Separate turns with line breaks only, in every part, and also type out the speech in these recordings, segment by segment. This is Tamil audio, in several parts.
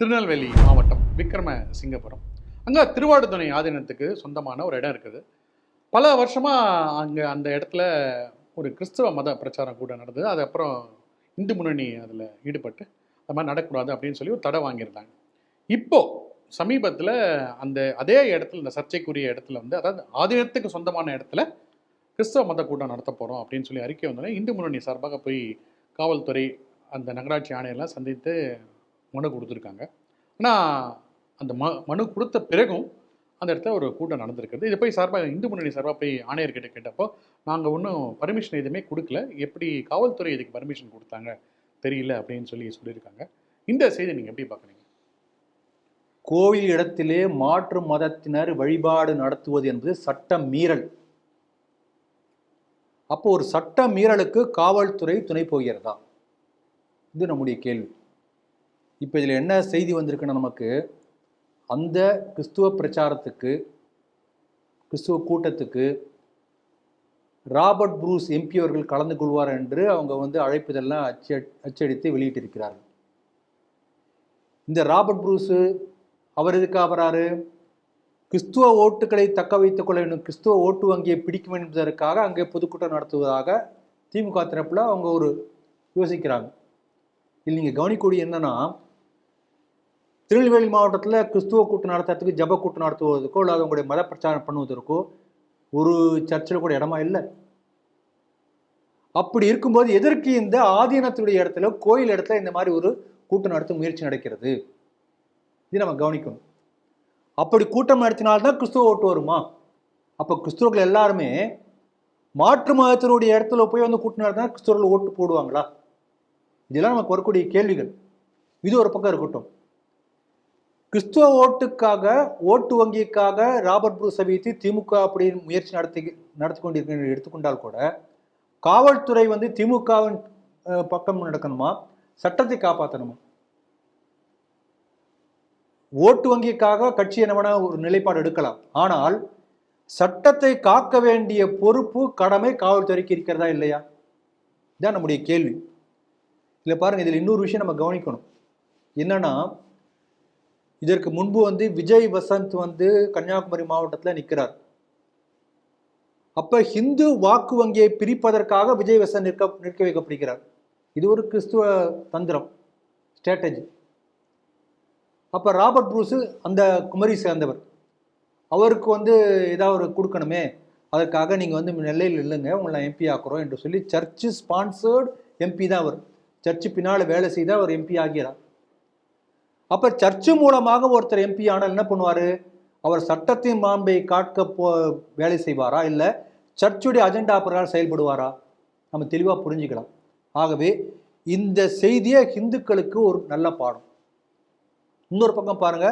திருநெல்வேலி மாவட்டம் விக்ரம சிங்கபுரம் அங்கே திருவாடுதுறை ஆதீனத்துக்கு சொந்தமான ஒரு இடம் இருக்குது. பல வருஷமாக அங்கே அந்த இடத்துல ஒரு கிறிஸ்தவ மத பிரச்சாரம் கூட நடந்தது. அது அப்புறம் இந்து முன்னணி அதில் ஈடுபட்டு அது மாதிரி நடக்கக்கூடாது அப்படின்னு சொல்லி ஒரு தடை வாங்கியிருந்தாங்க. இப்போது சமீபத்தில் அந்த அதே இடத்துல இந்த சர்ச்சைக்குரிய இடத்துல வந்து அதாவது ஆதீனத்துக்கு சொந்தமான இடத்துல கிறிஸ்தவ மத கூட்டம் நடத்த போகிறோம் அப்படின்னு சொல்லி அறிக்கை வந்தோடனே இந்து முன்னணி சார்பாக போய் காவல்துறை அந்த நகராட்சி ஆணையெல்லாம் சந்தித்து மனு கொடுத்துருக்காங்க. ஆனால் அந்த ம மனு கொடுத்த பிறகும் அந்த இடத்துல ஒரு கூட்டம் நடந்திருக்குது இதை போய் சார்பாக இந்து முன்னணி சார்பாக போய் ஆணையர்கிட்ட கேட்டப்போ நாங்கள் ஒன்றும் பர்மிஷன் எதுவுமே கொடுக்கல. எப்படி காவல்துறை இதுக்கு பர்மிஷன் கொடுத்தாங்க? தெரியல அப்படின்னு சொல்லி சொல்லியிருக்காங்க. இந்த செய்தி நீங்கள் எப்படி பார்க்குறீங்க?
கோவில் இடத்திலே மாற்று மதத்தினர் வழிபாடு நடத்துவது என்பது சட்ட மீறல். அப்போ ஒரு சட்ட மீறலுக்கு காவல்துறை துணை போகிறதா? இது நம்முடைய கேள்வி. இப்போ இதில் என்ன செய்தி வந்திருக்குன்னா நமக்கு அந்த கிறிஸ்துவ பிரச்சாரத்துக்கு கிறிஸ்துவ கூட்டத்துக்கு ராபர்ட் ப்ரூஸ் எம்பி அவர்கள் கலந்து கொள்வார் என்று அவங்க வந்து அழைப்புதெல்லாம் அச்சு அச்சடித்து வெளியிட்டிருக்கிறார்கள். இந்த ராபர்ட் ப்ரூஸு அவர் எதுக்காக வராரு கிறிஸ்துவ ஓட்டுகளை தக்க வைத்துக் கொள்ள வேண்டும். கிறிஸ்துவ ஓட்டு வங்கியை பிடிக்கும் என்பதற்காக அங்கே பொதுக்கூட்டம் நடத்துவதாக திமுக தரப்பில் அவங்க ஒரு யோசிக்கிறாங்க. இதில் நீங்கள் கவனிக்கூடிய என்னென்னா திருநெல்வேலி மாவட்டத்தில் கிறிஸ்துவ கூட்டம் நடத்துறதுக்கு ஜப கூட்டம் நடத்துவதற்கோ இல்லை அவங்களுடைய மத பிரச்சாரம் பண்ணுவதற்கோ ஒரு சர்ச்சில் கூட இடமா இல்லை. அப்படி இருக்கும்போது எதற்கு இந்த ஆதீனத்துடைய இடத்துல கோயில் இடத்துல இந்த மாதிரி ஒரு கூட்டம் நடத்த முயற்சி நடக்கிறது? இது நம்ம கவனிக்கணும். அப்படி கூட்டம் நடத்தினால்தான் கிறிஸ்துவ ஓட்டு வருமா? அப்போ கிறிஸ்துவர்கள் எல்லாருமே மாற்று மதத்தினுடைய இடத்துல போய் வந்து கூட்டம் நடத்தினா கிறிஸ்துவர்கள் ஓட்டு போடுவாங்களா? இதெல்லாம் நமக்கு வரக்கூடிய கேள்விகள். இது ஒரு பக்கம் இருக்கட்டும். கிறிஸ்துவ ஓட்டுக்காக ஓட்டு வங்கிக்காக ராபர்ட் ப்ரூஸ் வைத்து திமுக அப்படின்னு முயற்சி நடத்தி நடத்தி கொண்டிருக்க எடுத்துக்கொண்டால் கூட காவல்துறை வந்து திமுகவின் பக்கம் நடக்கணுமா? சட்டத்தை காப்பாற்றணுமா ஓட்டு வங்கிக்காக கட்சி என்ன ஒரு நிலைப்பாடு எடுக்கலாம். ஆனால் சட்டத்தை காக்க வேண்டிய பொறுப்பு கடமை காவல்துறைக்கு இருக்கிறதா இல்லையா? இதான் நம்முடைய கேள்வி. இல்லை பாருங்க இதில் இன்னொரு விஷயம் நம்ம கவனிக்கணும். என்னன்னா இதற்கு முன்பு வந்து விஜய் வசந்த் வந்து கன்னியாகுமரி மாவட்டத்தில் நிற்கிறார் அப்போ ஹிந்து வாக்கு வங்கியை பிரிப்பதற்காக விஜய் வசந்த் நிற்க நிற்க வைக்கப்படுகிறார். இது ஒரு கிறிஸ்துவ தந்திரம் ஸ்ட்ராட்டஜி அப்போ ராபர்ட் ப்ரூஸு அந்த குமரி சேர்ந்தவர். அவருக்கு வந்து ஏதாவது ஒரு கொடுக்கணுமே அதற்காக நீங்கள் வந்து நெல்லையில் இல்லைங்க உங்களை எம்பி ஆக்குறோம் என்று சொல்லி சர்ச்சு ஸ்பான்சர்டு எம்பி தான் அவர். சர்ச்சு பின்னால் வேலை செய்தால் அவர் எம்பி ஆகிறார். அப்ப சர்ச்சு மூலமாக ஒருத்தர் எம்பி ஆனால் என்ன பண்ணுவாரு? அவர் சட்டத்தின் மாண்பை காட்க போ வேலை செய்வாரா? இல்லை சர்ச்சுடைய அஜெண்டா பிரகாரம் செயல்படுவாரா? நம்ம தெளிவாக புரிஞ்சுக்கலாம். ஆகவே இந்த செய்தியே ஹிந்துக்களுக்கு ஒரு நல்ல பாடம். இன்னொரு பக்கம் பாருங்க.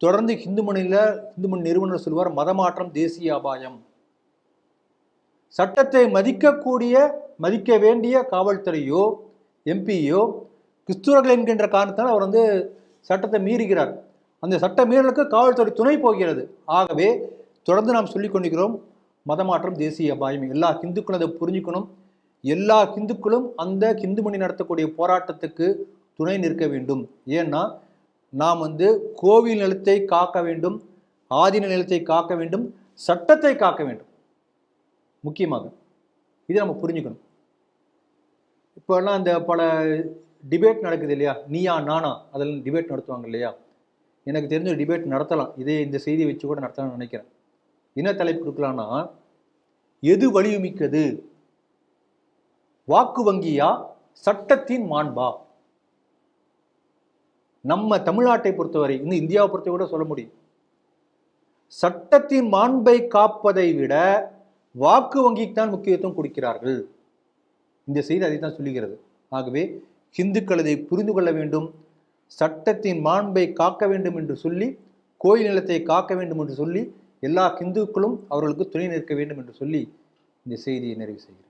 தொடர்ந்து ஹிந்து மணியில் ஹிந்து மணி நிறுவனர் சொல்வார் மதமாற்றம் தேசிய அபாயம். சட்டத்தை மதிக்கக்கூடிய மதிக்க வேண்டிய காவல்துறையோ எம்பியோ கிறிஸ்துவர்கள் என்கின்ற காரணத்தால் அவர் வந்து சட்டத்தை மீறுகிறார். அந்த சட்ட மீறலுக்கு காவல்துறை துணை போகிறது. ஆகவே தொடர்ந்து நாம் சொல்லிக் கொண்டிருக்கிறோம் மதமாற்றம் தேசிய அபாயம் எல்லா ஹிந்துக்களும் அதை புரிஞ்சுக்கணும். எல்லா ஹிந்துக்களும் அந்த ஹிந்து மணி நடத்தக்கூடிய போராட்டத்துக்கு துணை நிற்க வேண்டும். ஏன்னா நாம் வந்து கோவில் நிலத்தை காக்க வேண்டும் ஆதீன நிலத்தை காக்க வேண்டும் சட்டத்தை காக்க வேண்டும். முக்கியமாக இதை நம்ம புரிஞ்சுக்கணும். இப்போல்லாம் இந்த பல டிபேட் நடக்குது இல்லையா? நீயா நானா? அதெல்லாம் டிபேட் நடத்துவாங்க இல்லையா? எனக்கு தெரிஞ்ச டிபேட் நடத்தலாம். இதே இந்த செய்தியை வச்சு கூட நடத்தலாம்னு நினைக்கிறேன். என்ன தலைப்பு கொடுக்கலாம்னா எது வலியுமிக்கது? வாக்கு வங்கியா? சட்டத்தின் மாண்பா? நம்ம தமிழ்நாட்டை பொறுத்தவரை இன்னும் இந்தியாவை பொறுத்தவரை கூட சொல்ல முடியும். சட்டத்தின் மாண்பை காப்பதை விட வாக்கு வங்கிக்கு தான் முக்கியத்துவம் கொடுக்கிறார்கள். இந்த செய்தி அதை தான் சொல்லுகிறது. ஆகவே ஹிந்துக்கள் இதை புரிந்து கொள்ள வேண்டும் சட்டத்தின் மாண்பை காக்க வேண்டும் என்று சொல்லி கோயில் நிலத்தை காக்க வேண்டும் என்று சொல்லி எல்லா ஹிந்துக்களும் அவர்களுக்கு துணை நிற்க வேண்டும் என்று சொல்லி இந்த செய்தியை நிறைவு செய்கிறேன்.